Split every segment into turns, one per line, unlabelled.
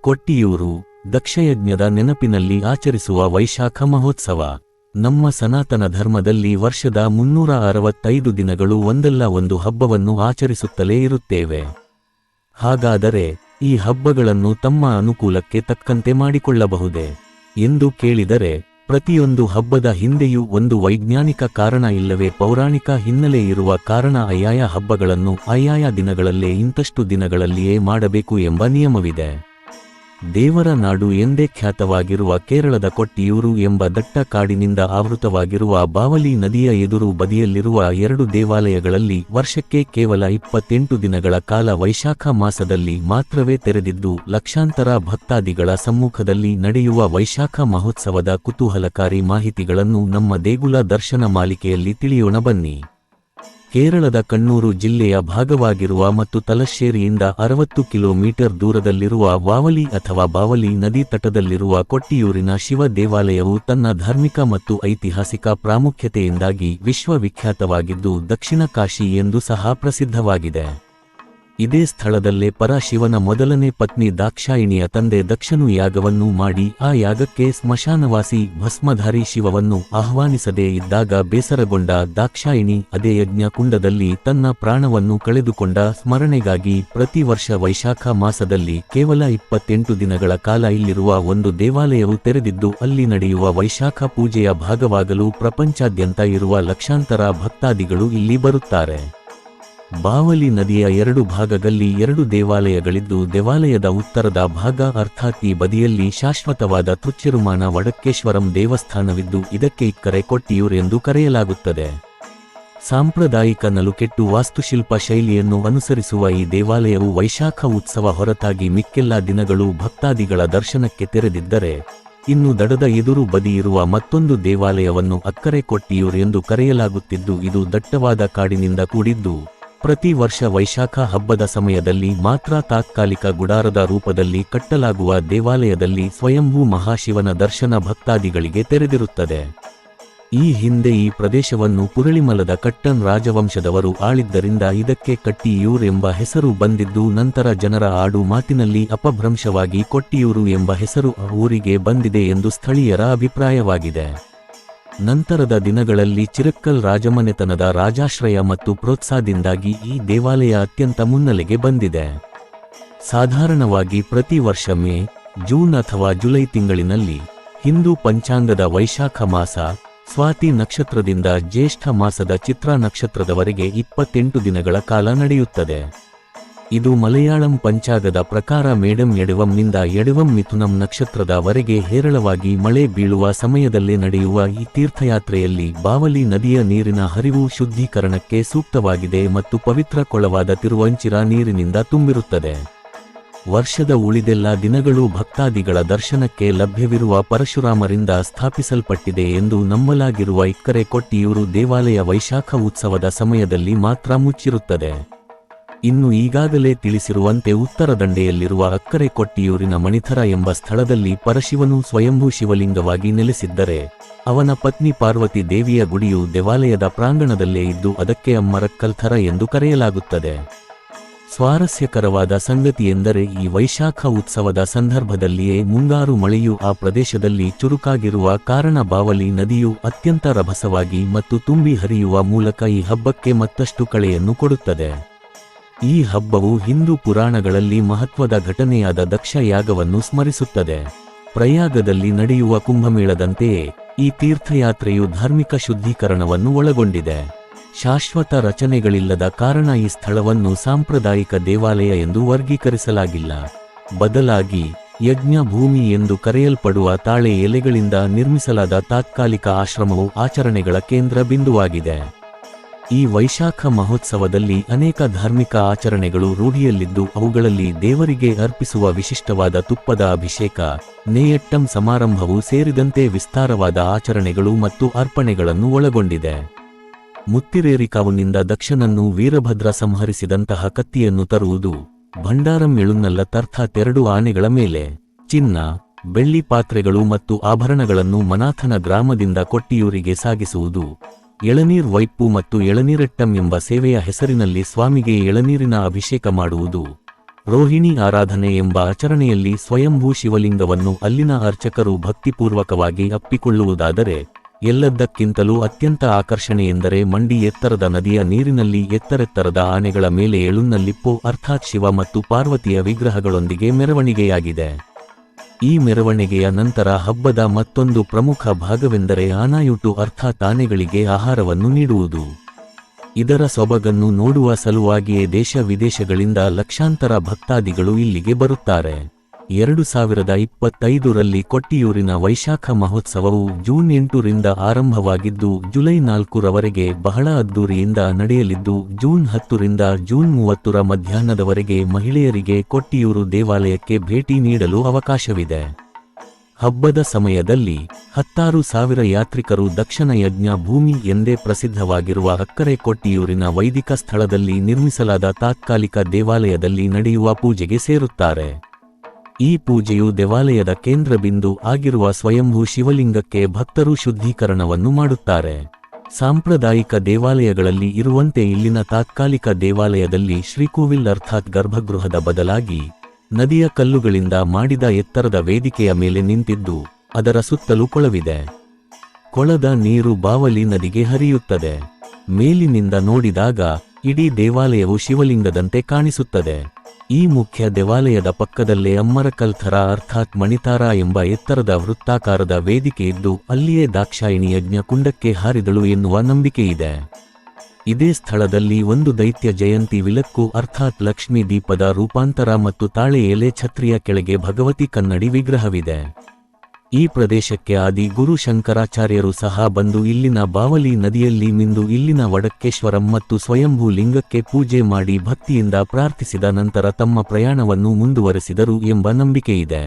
ಕೊಟ್ಟಿಯೂರು ದಕ್ಷಯಜ್ಞದ ನೆನಪಿನಲ್ಲಿ ಆಚರಿಸುವ ವೈಶಾಖ ಮಹೋತ್ಸವ. ನಮ್ಮ ಸನಾತನ ಧರ್ಮದಲ್ಲಿ ವರ್ಷದ ಮುನ್ನೂರ ಅರವತ್ತೈದು ದಿನಗಳು ಒಂದಲ್ಲ ಒಂದು ಹಬ್ಬವನ್ನು ಆಚರಿಸುತ್ತಲೇ ಇರುತ್ತೇವೆ. ಹಾಗಾದರೆ ಈ ಹಬ್ಬಗಳನ್ನು ತಮ್ಮ ಅನುಕೂಲಕ್ಕೆ ತಕ್ಕಂತೆ ಮಾಡಿಕೊಳ್ಳಬಹುದೇ ಎಂದು ಕೇಳಿದರೆ, ಪ್ರತಿಯೊಂದು ಹಬ್ಬದ ಹಿಂದೆಯೂ ಒಂದು ವೈಜ್ಞಾನಿಕ ಕಾರಣ ಇಲ್ಲವೇ ಪೌರಾಣಿಕ ಹಿನ್ನೆಲೆ ಇರುವ ಕಾರಣ ಆಯಾಯ ಹಬ್ಬಗಳನ್ನು ಆಯಾಯ ದಿನಗಳಲ್ಲೇ ಇಂತಷ್ಟು ದಿನಗಳಲ್ಲಿಯೇ ಮಾಡಬೇಕು ಎಂಬ ನಿಯಮವಿದೆ. ದೇವರ ನಾಡು ಎಂದೇ ಖ್ಯಾತವಾಗಿರುವ ಕೇರಳದ ಕೊಟ್ಟಿಯೂರು ಎಂಬ ದಟ್ಟ ಕಾಡಿನಿಂದ ಆವೃತವಾಗಿರುವ ಬಾವಲಿ ನದಿಯ ಎದುರು ಬದಿಯಲ್ಲಿರುವ ಎರಡು ದೇವಾಲಯಗಳಲ್ಲಿ ವರ್ಷಕ್ಕೆ ಕೇವಲ ಇಪ್ಪತ್ತೆಂಟು ದಿನಗಳ ಕಾಲ ವೈಶಾಖ ಮಾಸದಲ್ಲಿ ಮಾತ್ರವೇ ತೆರೆದಿದ್ದು, ಲಕ್ಷಾಂತರ ಭಕ್ತಾದಿಗಳ ಸಮ್ಮುಖದಲ್ಲಿ ನಡೆಯುವ ವೈಶಾಖ ಮಹೋತ್ಸವದ ಕುತೂಹಲಕಾರಿ ಮಾಹಿತಿಗಳನ್ನು ನಮ್ಮ ದೇಗುಲ ದರ್ಶನ ಮಾಲಿಕೆಯಲ್ಲಿ ತಿಳಿಯೋಣ ಬನ್ನಿ. ಕೇರಳದ ಕಣ್ಣೂರು ಜಿಲ್ಲೆಯ ಭಾಗವಾಗಿರುವ ಮತ್ತು ತಲಶ್ಶೇರಿಯಿಂದ ಅರವತ್ತು ಕಿಲೋಮೀಟರ್ ದೂರದಲ್ಲಿರುವ ವಾವಲಿ ಅಥವಾ ಬಾವಲಿ ನದಿ ತಟದಲ್ಲಿರುವ ಕೊಟ್ಟಿಯೂರಿನ ಶಿವ ದೇವಾಲಯವು ತನ್ನ ಧಾರ್ಮಿಕ ಮತ್ತು ಐತಿಹಾಸಿಕ ಪ್ರಾಮುಖ್ಯತೆಯಿಂದಾಗಿ ವಿಶ್ವವಿಖ್ಯಾತವಾಗಿದ್ದು ದಕ್ಷಿಣ ಕಾಶಿ ಎಂದು ಸಹ ಪ್ರಸಿದ್ಧವಾಗಿದೆ. ಇದೇ ಸ್ಥಳದಲ್ಲೇ ಪರಶಿವನ ಮೊದಲನೇ ಪತ್ನಿ ದಾಕ್ಷಾಯಿಣಿಯ ತಂದೆ ದಕ್ಷನು ಯಾಗವನ್ನು ಮಾಡಿ ಆ ಯಾಗಕ್ಕೆ ಸ್ಮಶಾನವಾಸಿ ಭಸ್ಮಧಾರಿ ಶಿವವನ್ನು ಆಹ್ವಾನಿಸದೇ ಇದ್ದಾಗ ಬೇಸರಗೊಂಡ ದಾಕ್ಷಾಯಿಣಿ ಅದೇ ಯಜ್ಞ ಕುಂಡದಲ್ಲಿ ತನ್ನ ಪ್ರಾಣವನ್ನು ಕಳೆದುಕೊಂಡ ಸ್ಮರಣೆಗಾಗಿ ಪ್ರತಿ ವರ್ಷ ವೈಶಾಖ ಮಾಸದಲ್ಲಿ ಕೇವಲ ಇಪ್ಪತ್ತೆಂಟು ದಿನಗಳ ಕಾಲ ಇಲ್ಲಿರುವ ಒಂದು ದೇವಾಲಯವು ತೆರೆದಿದ್ದು ಅಲ್ಲಿ ನಡೆಯುವ ವೈಶಾಖ ಪೂಜೆಯ ಭಾಗವಾಗಲು ಪ್ರಪಂಚಾದ್ಯಂತ ಇರುವ ಲಕ್ಷಾಂತರ ಭಕ್ತಾದಿಗಳು ಇಲ್ಲಿ ಬರುತ್ತಾರೆ. ಬಾವಲಿ ನದಿಯ ಎರಡು ಭಾಗದಲ್ಲಿ ಎರಡು ದೇವಾಲಯಗಳಿದ್ದು, ದೇವಾಲಯದ ಉತ್ತರದ ಭಾಗ ಅರ್ಥಾತ್ ಈ ಬದಿಯಲ್ಲಿ ಶಾಶ್ವತವಾದ ತುಚ್ಚಿರುಮಾನ ವಡಕ್ಕೇಶ್ವರಂ ದೇವಸ್ಥಾನವಿದ್ದು, ಇದಕ್ಕೆ ಇಕ್ಕರೆ ಕೊಟ್ಟಿಯೂರ್ ಎಂದು ಕರೆಯಲಾಗುತ್ತದೆ. ಸಾಂಪ್ರದಾಯಿಕ ನಲುಕೆಟ್ಟು ವಾಸ್ತುಶಿಲ್ಪ ಶೈಲಿಯನ್ನು ಅನುಸರಿಸುವ ಈ ದೇವಾಲಯವು ವೈಶಾಖ ಉತ್ಸವ ಹೊರತಾಗಿ ಮಿಕ್ಕೆಲ್ಲ ದಿನಗಳು ಭಕ್ತಾದಿಗಳ ದರ್ಶನಕ್ಕೆ ತೆರೆದಿದ್ದರೆ, ಇನ್ನು ದಡದ ಎದುರು ಬದಿಯಿರುವ ಮತ್ತೊಂದು ದೇವಾಲಯವನ್ನು ಅಕ್ಕರೆ ಕೊಟ್ಟಿಯೂರ್ ಎಂದು ಕರೆಯಲಾಗುತ್ತಿದ್ದು, ಇದು ದಟ್ಟವಾದ ಕಾಡಿನಿಂದ ಕೂಡಿದ್ದು. ಪ್ರತಿ ವರ್ಷ ವೈಶಾಖ ಹಬ್ಬದ ಸಮಯದಲ್ಲಿ ಮಾತ್ರ ತಾತ್ಕಾಲಿಕ ಗುಡಾರದ ರೂಪದಲ್ಲಿ ಕಟ್ಟಲಾಗುವ ದೇವಾಲಯದಲ್ಲಿ ಸ್ವಯಂಭೂ ಮಹಾಶಿವನ ದರ್ಶನ ಭಕ್ತಾದಿಗಳಿಗೆ ತೆರೆದಿರುತ್ತದೆ. ಈ ಹಿಂದೆ ಈ ಪ್ರದೇಶವನ್ನು ಪುರಳಿಮಲದ ಕಟ್ಟನ್ ರಾಜವಂಶದವರು ಆಳಿದ್ದರಿಂದ ಇದಕ್ಕೆ ಕಟ್ಟಿಯೂರ್ ಎಂಬ ಹೆಸರು ಬಂದಿದ್ದು ನಂತರ ಜನರ ಆಡು ಮಾತಿನಲ್ಲಿ ಅಪಭ್ರಂಶವಾಗಿ ಕೊಟ್ಟಿಯೂರು ಎಂಬ ಹೆಸರು ಊರಿಗೆ ಬಂದಿದೆ ಎಂದು ಸ್ಥಳೀಯರ ಅಭಿಪ್ರಾಯವಾಗಿದೆ. ನಂತರದ ದಿನಗಳಲ್ಲಿ ಚಿರಕ್ಕಲ್ ರಾಜಮನೆತನದ ರಾಜಾಶ್ರಯ ಮತ್ತು ಪ್ರೋತ್ಸಾಹದಿಂದಾಗಿ ಈ ದೇವಾಲಯ ಅತ್ಯಂತ ಮುನ್ನೆಲೆಗೆ ಬಂದಿದೆ. ಸಾಧಾರಣವಾಗಿ ಪ್ರತಿ ವರ್ಷ ಮೇ, ಜೂನ್ ಅಥವಾ ಜುಲೈ ತಿಂಗಳಿನಲ್ಲಿ ಹಿಂದೂ ಪಂಚಾಂಗದ ವೈಶಾಖ ಮಾಸ, ಸ್ವಾತಿ ನಕ್ಷತ್ರದಿಂದ ಜ್ಯೇಷ್ಠ ಮಾಸದ ಚಿತ್ರ ನಕ್ಷತ್ರದವರೆಗೆ ಇಪ್ಪತ್ತೆಂಟು ದಿನಗಳ ಕಾಲ ನಡೆಯುತ್ತದೆ. ಇದು ಮಲಯಾಳಂ ಪಂಚಾಗದ ಪ್ರಕಾರ ಮೇಡಂ ಎಡವಂನಿಂದ ಎಡವಂ ಮಿಥುನಂ ನಕ್ಷತ್ರದವರೆಗೆ ಹೇರಳವಾಗಿ ಮಳೆ ಬೀಳುವ ಸಮಯದಲ್ಲೇ ನಡೆಯುವ ಈ ತೀರ್ಥಯಾತ್ರೆಯಲ್ಲಿ ಬಾವಲಿ ನದಿಯ ನೀರಿನ ಹರಿವು ಶುದ್ಧೀಕರಣಕ್ಕೆ ಸೂಕ್ತವಾಗಿದೆ ಮತ್ತು ಪವಿತ್ರ ಕೊಳವಾದ ತಿರುವಂಚಿರ ನೀರಿನಿಂದ ತುಂಬಿರುತ್ತದೆ. ವರ್ಷದ ಉಳಿದೆಲ್ಲ ದಿನಗಳು ಭಕ್ತಾದಿಗಳ ದರ್ಶನಕ್ಕೆ ಲಭ್ಯವಿರುವ ಪರಶುರಾಮರಿಂದ ಸ್ಥಾಪಿಸಲ್ಪಟ್ಟಿದೆ ಎಂದು ನಂಬಲಾಗಿರುವ ಇಕ್ಕರೆ ಕೊಟ್ಟಿಯೂರು ದೇವಾಲಯ ವೈಶಾಖ ಉತ್ಸವದ ಸಮಯದಲ್ಲಿ ಮಾತ್ರ ಮುಚ್ಚಿರುತ್ತದೆ. ಇನ್ನು ಈಗಾಗಲೇ ತಿಳಿಸಿರುವಂತೆ ಉತ್ತರ ದಂಡೆಯಲ್ಲಿರುವ ಅಕ್ಕರೆ ಕೊಟ್ಟಿಯೂರಿನ ಮಣಿಥರ ಎಂಬ ಸ್ಥಳದಲ್ಲಿ ಪರಶಿವನು ಸ್ವಯಂಭೂ ಶಿವಲಿಂಗವಾಗಿ ನೆಲೆಸಿದ್ದರೆ, ಅವನ ಪತ್ನಿ ಪಾರ್ವತಿ ದೇವಿಯ ಗುಡಿಯು ದೇವಾಲಯದ ಪ್ರಾಂಗಣದಲ್ಲೇ ಇದ್ದು ಅದಕ್ಕೆ ಅಮ್ಮರಕ್ಕಲ್ಥರ ಎಂದು ಕರೆಯಲಾಗುತ್ತದೆ. ಸ್ವಾರಸ್ಯಕರವಾದ ಸಂಗತಿಯೆಂದರೆ ಈ ವೈಶಾಖ ಉತ್ಸವದ ಸಂದರ್ಭದಲ್ಲಿಯೇ ಮುಂಗಾರು ಮಳೆಯು ಆ ಪ್ರದೇಶದಲ್ಲಿ ಚುರುಕಾಗಿರುವ ಕಾರಣ ಬಾವಲಿ ನದಿಯು ಅತ್ಯಂತ ರಭಸವಾಗಿ ಮತ್ತು ತುಂಬಿ ಹರಿಯುವ ಮೂಲಕ ಈ ಹಬ್ಬಕ್ಕೆ ಮತ್ತಷ್ಟು ಕಳೆಯನ್ನು ಕೊಡುತ್ತದೆ. ಈ ಹಬ್ಬವು ಹಿಂದೂ ಪುರಾಣಗಳಲ್ಲಿ ಮಹತ್ವದ ಘಟನೆಯಾದ ದಕ್ಷ ಯಾಗವನ್ನು ಸ್ಮರಿಸುತ್ತದೆ. ಪ್ರಯಾಗದಲ್ಲಿ ನಡೆಯುವ ಕುಂಭಮೇಳದಂತೆಯೇ ಈ ತೀರ್ಥಯಾತ್ರೆಯು ಧಾರ್ಮಿಕ ಶುದ್ಧೀಕರಣವನ್ನು ಒಳಗೊಂಡಿದೆ. ಶಾಶ್ವತ ರಚನೆಗಳಿಲ್ಲದ ಕಾರಣ ಈ ಸ್ಥಳವನ್ನು ಸಾಂಪ್ರದಾಯಿಕ ದೇವಾಲಯ ಎಂದು ವರ್ಗೀಕರಿಸಲಾಗಿಲ್ಲ. ಬದಲಾಗಿ ಯಜ್ಞ ಭೂಮಿ ಎಂದು ಕರೆಯಲ್ಪಡುವ ತಾಳೆ ಎಲೆಗಳಿಂದ ನಿರ್ಮಿಸಲಾದ ತಾತ್ಕಾಲಿಕ ಆಶ್ರಮವು ಆಚರಣೆಗಳ ಕೇಂದ್ರ ಬಿಂದುವಾಗಿದೆ. ಈ ವೈಶಾಖ ಮಹೋತ್ಸವದಲ್ಲಿ ಅನೇಕ ಧಾರ್ಮಿಕ ಆಚರಣೆಗಳು ರೂಢಿಯಲ್ಲಿದ್ದು ಅವುಗಳಲ್ಲಿ ದೇವರಿಗೆ ಅರ್ಪಿಸುವ ವಿಶಿಷ್ಟವಾದ ತುಪ್ಪದ ಅಭಿಷೇಕ, ನೇಯಟ್ಟಂ ಸಮಾರಂಭವು ಸೇರಿದಂತೆ ವಿಸ್ತಾರವಾದ ಆಚರಣೆಗಳು ಮತ್ತು ಅರ್ಪಣೆಗಳನ್ನು ಒಳಗೊಂಡಿದೆ. ಮುತ್ತಿರೇರಿಕಾವುನಿಂದ ದಕ್ಷನನ್ನು ವೀರಭದ್ರ ಸಂಹರಿಸಿದಂತಹ ಕತ್ತಿಯನ್ನು ತರುವುದು ಭಂಡಾರಂ ತರ್ಥಾತ್ ಎರಡು ಆನೆಗಳ ಮೇಲೆ. ಚಿನ್ನ, ಬೆಳ್ಳಿ ಪಾತ್ರೆಗಳು ಮತ್ತು ಆಭರಣಗಳನ್ನು ಮನಾಥನ ಗ್ರಾಮದಿಂದ ಕೊಟ್ಟಿಯೂರಿಗೆ ಸಾಗಿಸುವುದು ಎಳನೀರ್ ವೈಪ್ಪು ಮತ್ತು ಎಳನೀರೆಟ್ಟಂ ಎಂಬ ಸೇವೆಯ ಹೆಸರಿನಲ್ಲಿ ಸ್ವಾಮಿಗೆ ಎಳನೀರಿನ ಅಭಿಷೇಕ ಮಾಡುವುದು. ರೋಹಿಣಿ ಆರಾಧನೆ ಎಂಬ ಆಚರಣೆಯಲ್ಲಿ ಸ್ವಯಂಭೂ ಶಿವಲಿಂಗವನ್ನು ಅಲ್ಲಿನ ಅರ್ಚಕರು ಭಕ್ತಿಪೂರ್ವಕವಾಗಿ ಅಪ್ಪಿಕೊಳ್ಳುವುದಾದರೆ ಎಲ್ಲದಕ್ಕಿಂತಲೂ ಅತ್ಯಂತ ಆಕರ್ಷಣೆ ಎಂದರೆ ಮಂಡಿ ಎತ್ತರದ ನದಿಯ ನೀರಿನಲ್ಲಿ ಎತ್ತರೆತ್ತರದ ಆನೆಗಳ ಮೇಲೆ ಎಳುನ್ನಲ್ಲಿಪ್ಪು, ಅರ್ಥಾತ್ ಶಿವ ಮತ್ತು ಪಾರ್ವತಿಯ ವಿಗ್ರಹಗಳೊಂದಿಗೆ ಮೆರವಣಿಗೆಯಾಗಿದೆ. ಈ ಮೆರವಣಿಗೆಯ ನಂತರ ಹಬ್ಬದ ಮತ್ತೊಂದು ಪ್ರಮುಖ ಭಾಗವೆಂದರೆ ಆನಾಯುಟು ಅರ್ಥಾತ್ ಆನೆಗಳಿಗೆ ಆಹಾರವನ್ನು ನೀಡುವುದು. ಇದರ ಸೊಬಗನ್ನು ನೋಡುವ ಸಲುವಾಗಿಯೇ ದೇಶ ವಿದೇಶಗಳಿಂದ ಲಕ್ಷಾಂತರ ಭಕ್ತಾದಿಗಳು ಇಲ್ಲಿಗೆ ಬರುತ್ತಾರೆ. ಎರಡು ಸಾವಿರದ ಇಪ್ಪತ್ತೈದರಲ್ಲಿ ಕೊಟ್ಟಿಯೂರಿನ ವೈಶಾಖ ಮಹೋತ್ಸವವು ಜೂನ್ ಎಂಟರಿಂದ ಆರಂಭವಾಗಿದ್ದು, ಜುಲೈ ನಾಲ್ಕರವರೆಗೆ ಬಹಳ ಅದ್ದೂರಿಯಿಂದ ನಡೆಯಲಿದ್ದು, ಜೂನ್ ಹತ್ತರಿಂದ ಜೂನ್ ಮೂವತ್ತರ ಮಧ್ಯಾಹ್ನದವರೆಗೆ ಮಹಿಳೆಯರಿಗೆ ಕೊಟ್ಟಿಯೂರು ದೇವಾಲಯಕ್ಕೆ ಭೇಟಿ ನೀಡಲು ಅವಕಾಶವಿದೆ. ಹಬ್ಬದ ಸಮಯದಲ್ಲಿ ಹತ್ತಾರು ಸಾವಿರ ಯಾತ್ರಿಕರು ದಕ್ಷಿಣ ಯಜ್ಞ ಭೂಮಿ ಎಂದೇ ಪ್ರಸಿದ್ಧವಾಗಿರುವ ಅಕ್ಕರೆ ಕೊಟ್ಟಿಯೂರಿನ ವೈದಿಕ ಸ್ಥಳದಲ್ಲಿ ನಿರ್ಮಿಸಲಾದ ತಾತ್ಕಾಲಿಕ ದೇವಾಲಯದಲ್ಲಿ ನಡೆಯುವ ಪೂಜೆಗೆ ಸೇರುತ್ತಾರೆ. ಈ ಪೂಜೆಯು ದೇವಾಲಯದ ಕೇಂದ್ರ ಬಿಂದು ಆಗಿರುವ ಸ್ವಯಂಭೂ ಶಿವಲಿಂಗಕ್ಕೆ ಭಕ್ತರು ಶುದ್ಧೀಕರಣವನ್ನು ಮಾಡುತ್ತಾರೆ. ಸಾಂಪ್ರದಾಯಿಕ ದೇವಾಲಯಗಳಲ್ಲಿ ಇರುವಂತೆ ಇಲ್ಲಿನ ತಾತ್ಕಾಲಿಕ ದೇವಾಲಯದಲ್ಲಿ ಶ್ರೀಕೋವಿಲ್ ಅರ್ಥಾತ್ ಗರ್ಭಗೃಹದ ಬದಲಾಗಿ ನದಿಯ ಕಲ್ಲುಗಳಿಂದ ಮಾಡಿದ ಎತ್ತರದ ವೇದಿಕೆಯ ಮೇಲೆ ನಿಂತಿದ್ದು, ಅದರ ಸುತ್ತಲೂ ಕೊಳವಿದೆ. ಕೊಳದ ನೀರು ಬಾವಲಿ ನದಿಗೆ ಹರಿಯುತ್ತದೆ. ಮೇಲಿನಿಂದ ನೋಡಿದಾಗ ಇಡೀ ದೇವಾಲಯವು ಶಿವಲಿಂಗದಂತೆ ಕಾಣಿಸುತ್ತದೆ. ಈ ಮುಖ್ಯ ದೇವಾಲಯದ ಪಕ್ಕದಲ್ಲೇ ಅಮ್ಮರಕಲ್ಥರ ಅರ್ಥಾತ್ ಮಣಿತಾರ ಎಂಬ ಎತ್ತರದ ವೃತ್ತಾಕಾರದ ವೇದಿಕೆ ಇದ್ದು, ಅಲ್ಲಿಯೇ ದಾಕ್ಷಾಯಿಣಿ ಯಜ್ಞ ಕುಂಡಕ್ಕೆ ಹಾರಿದಳು ಎನ್ನುವ ನಂಬಿಕೆಯಿದೆ. ಇದೇ ಸ್ಥಳದಲ್ಲಿ ಒಂದು ದೈತ್ಯ ಜಯಂತಿ ವಿಲಕ್ಕು, ಅರ್ಥಾತ್ ಲಕ್ಷ್ಮೀ ದೀಪದ ರೂಪಾಂತರ ಮತ್ತು ತಾಳೆ ಎಲೆ ಛತ್ರಿಯ ಕೆಳಗೆ ಭಗವತಿ ಕನ್ನಡಿ ವಿಗ್ರಹವಿದೆ. ಈ ಪ್ರದೇಶಕ್ಕೆ ಆದಿ ಗುರು ಶಂಕರಾಚಾರ್ಯರು ಸಹ ಬಂದು ಇಲ್ಲಿನ ಬಾವಲಿ ನದಿಯಲ್ಲಿ ಮಿಂದು ಇಲ್ಲಿನ ವಡಕ್ಕೇಶ್ವರಂ ಮತ್ತು ಸ್ವಯಂಭೂ ಲಿಂಗಕ್ಕೆ ಪೂಜೆ ಮಾಡಿ ಭಕ್ತಿಯಿಂದ ಪ್ರಾರ್ಥಿಸಿದ ನಂತರ ತಮ್ಮ ಪ್ರಯಾಣವನ್ನು ಮುಂದುವರೆಸಿದರು ಎಂಬ ನಂಬಿಕೆಯಿದೆ.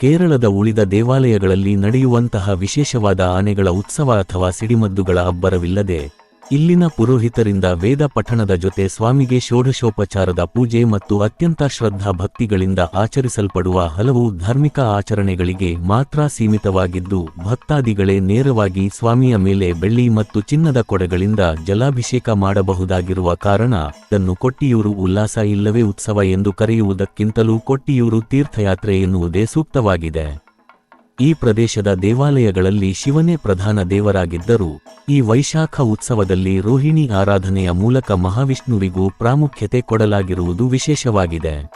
ಕೇರಳದ ಉಳಿದ ದೇವಾಲಯಗಳಲ್ಲಿ ನಡೆಯುವಂತಹ ವಿಶೇಷವಾದ ಆನೆಗಳ ಉತ್ಸವ ಅಥವಾ ಸಿಡಿಮದ್ದುಗಳ ಅಬ್ಬರವಿಲ್ಲದೆ ಇಲ್ಲಿನ ಪುರೋಹಿತರಿಂದ ವೇದ ಪಠಣದ ಜೊತೆ ಸ್ವಾಮಿಗೆ ಷೋಡಶೋಪಚಾರದ ಪೂಜೆ ಮತ್ತು ಅತ್ಯಂತ ಶ್ರದ್ಧಾ ಭಕ್ತಿಗಳಿಂದ ಆಚರಿಸಲ್ಪಡುವ ಹಲವು ಧಾರ್ಮಿಕ ಆಚರಣೆಗಳಿಗೆ ಮಾತ್ರ ಸೀಮಿತವಾಗಿದ್ದು, ಭಕ್ತಾದಿಗಳೇ ನೇರವಾಗಿ ಸ್ವಾಮಿಯ ಮೇಲೆ ಬೆಳ್ಳಿ ಮತ್ತು ಚಿನ್ನದ ಕೊಡಗಳಿಂದ ಜಲಾಭಿಷೇಕ ಮಾಡಬಹುದಾಗಿರುವ ಕಾರಣ, ಇದನ್ನು ಕೊಟ್ಟಿಯೂರು ಉಲ್ಲಾಸ ಇಲ್ಲವೇ ಉತ್ಸವ ಎಂದು ಕರೆಯುವುದಕ್ಕಿಂತಲೂ ಕೊಟ್ಟಿಯೂರು ತೀರ್ಥಯಾತ್ರೆ ಎನ್ನುವುದೇ ಸೂಕ್ತವಾಗಿದೆ. ಈ ಪ್ರದೇಶದ ದೇವಾಲಯಗಳಲ್ಲಿ ಶಿವನೇ ಪ್ರಧಾನ ದೇವರಾಗಿದ್ದರೂ, ಈ ವೈಶಾಖ ಉತ್ಸವದಲ್ಲಿ ರೋಹಿಣಿ ಆರಾಧನೆಯ ಮೂಲಕ ಮಹಾವಿಷ್ಣುವಿಗೂ ಪ್ರಾಮುಖ್ಯತೆ ಕೊಡಲಾಗಿರುವುದು ವಿಶೇಷವಾಗಿದೆ.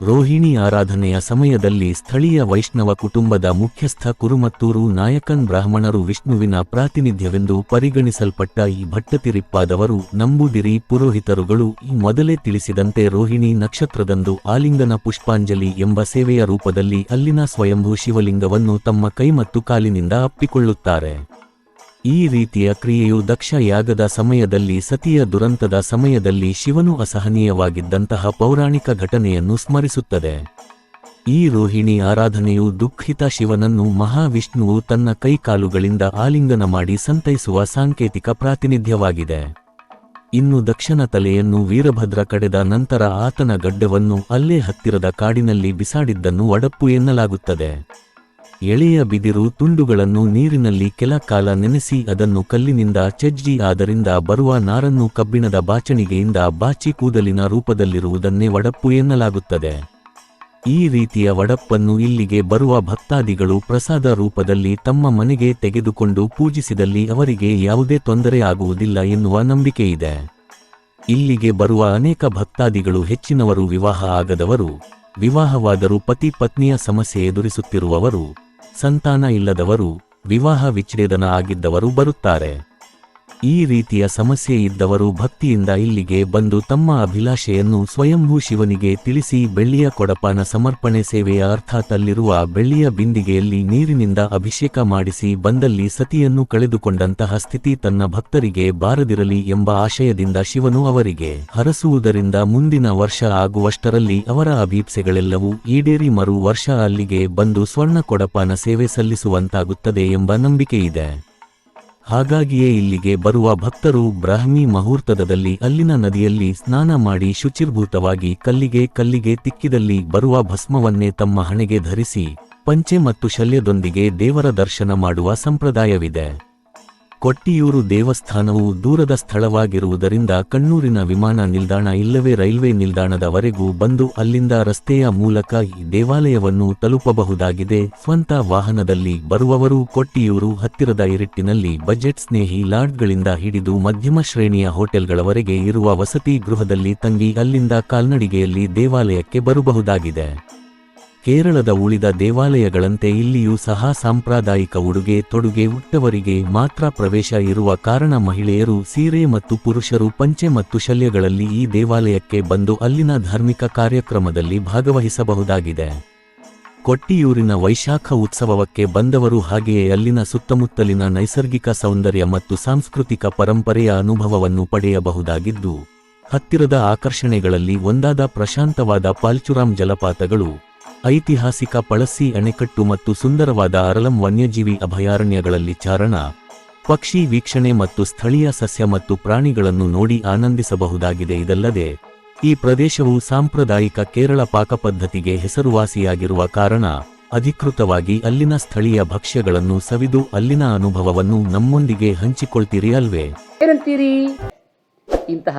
ರೋಹಿಣಿ ಆರಾಧನೆಯ ಸಮಯದಲ್ಲಿ ಸ್ಥಳೀಯ ವೈಷ್ಣವ ಕುಟುಂಬದ ಮುಖ್ಯಸ್ಥ ಕುರುಮತ್ತೂರು ನಾಯಕನ್ ಬ್ರಾಹ್ಮಣರು ವಿಷ್ಣುವಿನ ಪ್ರಾತಿನಿಧ್ಯವೆಂದು ಪರಿಗಣಿಸಲ್ಪಟ್ಟ ಈ ಭಟ್ಟತಿರಿಪ್ಪಾದವರು ನಂಬುದಿರಿ ಪುರೋಹಿತರುಗಳು ಈ ಮೊದಲೇ ತಿಳಿಸಿದಂತೆ ರೋಹಿಣಿ ನಕ್ಷತ್ರದಂದು ಆಲಿಂಗನ ಪುಷ್ಪಾಂಜಲಿ ಎಂಬ ಸೇವೆಯ ರೂಪದಲ್ಲಿ ಅಲ್ಲಿನ ಸ್ವಯಂಭೂ ಶಿವಲಿಂಗವನ್ನು ತಮ್ಮ ಕೈ ಮತ್ತು ಕಾಲಿನಿಂದ ಅಪ್ಪಿಕೊಳ್ಳುತ್ತಾರೆ. ಈ ರೀತಿಯ ಕ್ರಿಯೆಯು ದಕ್ಷ ಯಾಗದ ಸಮಯದಲ್ಲಿ ಸತಿಯ ದುರಂತದ ಸಮಯದಲ್ಲಿ ಶಿವನು ಅಸಹನೀಯವಾಗಿದ್ದಂತಹ ಪೌರಾಣಿಕ ಘಟನೆಯನ್ನು ಸ್ಮರಿಸುತ್ತದೆ. ಈ ರೋಹಿಣಿ ಆರಾಧನೆಯು ದುಃಖಿತ ಶಿವನನ್ನು ಮಹಾವಿಷ್ಣುವು ತನ್ನ ಕೈಕಾಲುಗಳಿಂದ ಆಲಿಂಗನ ಮಾಡಿ ಸಂತೈಸುವ ಸಾಂಕೇತಿಕ ಪ್ರಾತಿನಿಧ್ಯವಾಗಿದೆ. ಇನ್ನು ದಕ್ಷನ ತಲೆಯನ್ನು ವೀರಭದ್ರ ಕಡೆದ ನಂತರ ಆತನ ಗಡ್ಡವನ್ನು ಅಲ್ಲೇ ಹತ್ತಿರದ ಕಾಡಿನಲ್ಲಿ ಬಿಸಾಡಿದ್ದನ್ನು ಒಡಪ್ಪು ಎನ್ನಲಾಗುತ್ತದೆ. ಎಳೆಯ ಬಿದಿರು ತುಂಡುಗಳನ್ನು ನೀರಿನಲ್ಲಿ ಕೆಲ ಕಾಲ ನೆನೆಸಿ ಅದನ್ನು ಕಲ್ಲಿನಿಂದ ಚಜ್ಜಿ ಆದರಿಂದ ಬರುವ ನಾರನ್ನು ಕಬ್ಬಿಣದ ಬಾಚಣಿಗೆಯಿಂದ ಬಾಚಿ ಕೂದಲಿನ ರೂಪದಲ್ಲಿರುವುದನ್ನೇ ವಡಪ್ಪು ಎನ್ನಲಾಗುತ್ತದೆ. ಈ ರೀತಿಯ ವಡಪ್ಪನ್ನು ಇಲ್ಲಿಗೆ ಬರುವ ಭಕ್ತಾದಿಗಳು ಪ್ರಸಾದ ರೂಪದಲ್ಲಿ ತಮ್ಮ ಮನೆಗೆ ತೆಗೆದುಕೊಂಡು ಪೂಜಿಸಿದಲ್ಲಿ ಅವರಿಗೆ ಯಾವುದೇ ತೊಂದರೆ ಆಗುವುದಿಲ್ಲ ಎನ್ನುವ ನಂಬಿಕೆಯಿದೆ. ಇಲ್ಲಿಗೆ ಬರುವ ಅನೇಕ ಭಕ್ತಾದಿಗಳು ಹೆಚ್ಚಿನವರು ವಿವಾಹ ಆಗದವರು. ವಿವಾಹವಾದರೂ ಪತಿ ಪತ್ನಿಯ ಸಮಸ್ಯೆ ಎದುರಿಸುತ್ತಿರುವವರು. ಸಂತಾನ ಇಲ್ಲದವರು ವಿವಾಹ ವಿಚ್ಛೇದನ ಆಗಿದ್ದವರು ಬರುತ್ತಾರೆ. ಈ ರೀತಿಯ ಸಮಸ್ಯೆ ಇದ್ದವರು ಭಕ್ತಿಯಿಂದ ಇಲ್ಲಿಗೆ ಬಂದು ತಮ್ಮ ಅಭಿಲಾಷೆಯನ್ನು ಸ್ವಯಂಭೂ ಶಿವನಿಗೆ ತಿಳಿಸಿ ಬೆಳ್ಳಿಯ ಕೊಡಪಾನ ಸಮರ್ಪಣೆ ಸೇವೆಯ ಅರ್ಥಾತ್ ಅಲ್ಲಿರುವ ಬೆಳ್ಳಿಯ ಬಿಂದಿಗೆಯಲ್ಲಿ ನೀರಿನಿಂದ ಅಭಿಷೇಕ ಮಾಡಿಸಿ ಬಂದಲ್ಲಿ ಸತಿಯನ್ನು ಕಳೆದುಕೊಂಡಂತಹ ಸ್ಥಿತಿ ತನ್ನ ಭಕ್ತರಿಗೆ ಬಾರದಿರಲಿ ಎಂಬ ಆಶಯದಿಂದ ಶಿವನು ಅವರಿಗೆ ಹರಸುವುದರಿಂದ ಮುಂದಿನ ವರ್ಷ ಆಗುವಷ್ಟರಲ್ಲಿ ಅವರ ಅಭೀಪ್ಸೆಗಳೆಲ್ಲವೂ ಈಡೇರಿ ಮರು ವರ್ಷ ಅಲ್ಲಿಗೆ ಬಂದು ಸ್ವರ್ಣ ಕೊಡಪಾನ ಸೇವೆ ಸಲ್ಲಿಸುವಂತಾಗುತ್ತದೆ ಎಂಬ ನಂಬಿಕೆಯಿದೆ. ಹಾಗಾಗಿಯೇ ಇಲ್ಲಿಗೆ ಬರುವ ಭಕ್ತರು ಬ್ರಾಹ್ಮಿ ಮುಹೂರ್ತದಲ್ಲಿ ಅಲ್ಲಿನ ನದಿಯಲ್ಲಿ ಸ್ನಾನ ಮಾಡಿ ಶುಚಿರ್ಭೂತವಾಗಿ ಕಲ್ಲಿಗೆ ಕಲ್ಲಿಗೆ ತಿಕ್ಕಿದಲ್ಲಿ ಬರುವ ಭಸ್ಮವನ್ನೇ ತಮ್ಮ ಹಣೆಗೆ ಧರಿಸಿ, ಪಂಚೆ ಮತ್ತು ಶಲ್ಯದೊಂದಿಗೆ ದೇವರ ದರ್ಶನ ಮಾಡುವ ಸಂಪ್ರದಾಯವಿದೆ. ಕೊಟ್ಟಿಯೂರು ದೇವಸ್ಥಾನವು ದೂರದ ಸ್ಥಳವಾಗಿರುವುದರಿಂದ ಕಣ್ಣೂರಿನ ವಿಮಾನ ನಿಲ್ದಾಣ ಇಲ್ಲವೇ ರೈಲ್ವೆ ನಿಲ್ದಾಣದವರೆಗೂ ಬಂದು ಅಲ್ಲಿಂದ ರಸ್ತೆಯ ಮೂಲಕ ಈ ದೇವಾಲಯವನ್ನು ತಲುಪಬಹುದಾಗಿದೆ. ಸ್ವಂತ ವಾಹನದಲ್ಲಿ ಬರುವವರು ಕೊಟ್ಟಿಯೂರು ಹತ್ತಿರದ ಇರಿಟ್ಟಿನಲ್ಲಿ ಬಜೆಟ್ ಸ್ನೇಹಿ ಲಾಡ್ಗಳಿಂದ ಹಿಡಿದು ಮಧ್ಯಮ ಶ್ರೇಣಿಯ ಹೋಟೆಲ್ಗಳವರೆಗೆ ಇರುವ ವಸತಿ ಗೃಹದಲ್ಲಿ ತಂಗಿ ಅಲ್ಲಿಂದ ಕಾಲ್ನಡಿಗೆಯಲ್ಲಿ ದೇವಾಲಯಕ್ಕೆ ಬರಬಹುದಾಗಿದೆ. ಕೇರಳದ ಉಳಿದ ದೇವಾಲಯಗಳಂತೆ ಇಲ್ಲಿಯೂ ಸಹ ಸಾಂಪ್ರದಾಯಿಕ ಉಡುಗೆ ತೊಡುಗೆ ಉಟ್ಟವರಿಗೆ ಮಾತ್ರ ಪ್ರವೇಶ ಇರುವ ಕಾರಣ ಮಹಿಳೆಯರು ಸೀರೆ ಮತ್ತು ಪುರುಷರು ಪಂಚೆ ಮತ್ತು ಶಲ್ಯಗಳಲ್ಲಿ ಈ ದೇವಾಲಯಕ್ಕೆ ಬಂದು ಅಲ್ಲಿನ ಧಾರ್ಮಿಕ ಕಾರ್ಯಕ್ರಮದಲ್ಲಿ ಭಾಗವಹಿಸಬಹುದಾಗಿದೆ. ಕೊಟ್ಟಿಯೂರಿನ ವೈಶಾಖ ಉತ್ಸವಕ್ಕೆ ಬಂದವರು ಹಾಗೆಯೇ ಅಲ್ಲಿನ ಸುತ್ತಮುತ್ತಲಿನ ನೈಸರ್ಗಿಕ ಸೌಂದರ್ಯ ಮತ್ತು ಸಾಂಸ್ಕೃತಿಕ ಪರಂಪರೆಯ ಅನುಭವವನ್ನು ಪಡೆಯಬಹುದಾಗಿದ್ದು, ಹತ್ತಿರದ ಆಕರ್ಷಣೆಗಳಲ್ಲಿ ಒಂದಾದ ಪ್ರಶಾಂತವಾದ ಪಾಲ್ಚುರಾಮ್ ಜಲಪಾತಗಳು ಐತಿಹಾಸಿಕ ಪಳಸಿ ಅಣೆಕಟ್ಟು ಮತ್ತು ಸುಂದರವಾದ ಅರಲಂ ವನ್ಯಜೀವಿ ಅಭಯಾರಣ್ಯಗಳಲ್ಲಿ ಚಾರಣ, ಪಕ್ಷಿ ವೀಕ್ಷಣೆ ಮತ್ತು ಸ್ಥಳೀಯ ಸಸ್ಯ ಮತ್ತು ಪ್ರಾಣಿಗಳನ್ನು ನೋಡಿ ಆನಂದಿಸಬಹುದಾಗಿದೆ. ಇದಲ್ಲದೆ, ಈ ಪ್ರದೇಶವು ಸಾಂಪ್ರದಾಯಿಕ ಕೇರಳ ಪಾಕಪದ್ಧತಿಗೆ ಹೆಸರುವಾಸಿಯಾಗಿರುವ ಕಾರಣ, ಅಧಿಕೃತವಾಗಿ ಅಲ್ಲಿನ ಸ್ಥಳೀಯ ಭಕ್ಷ್ಯಗಳನ್ನು ಸವಿದು ಅಲ್ಲಿನ ಅನುಭವವನ್ನು ನಮ್ಮೊಂದಿಗೆ ಹಂಚಿಕೊಳ್ತೀರಿ ಅಲ್ವೇ?
ಇಂತಹ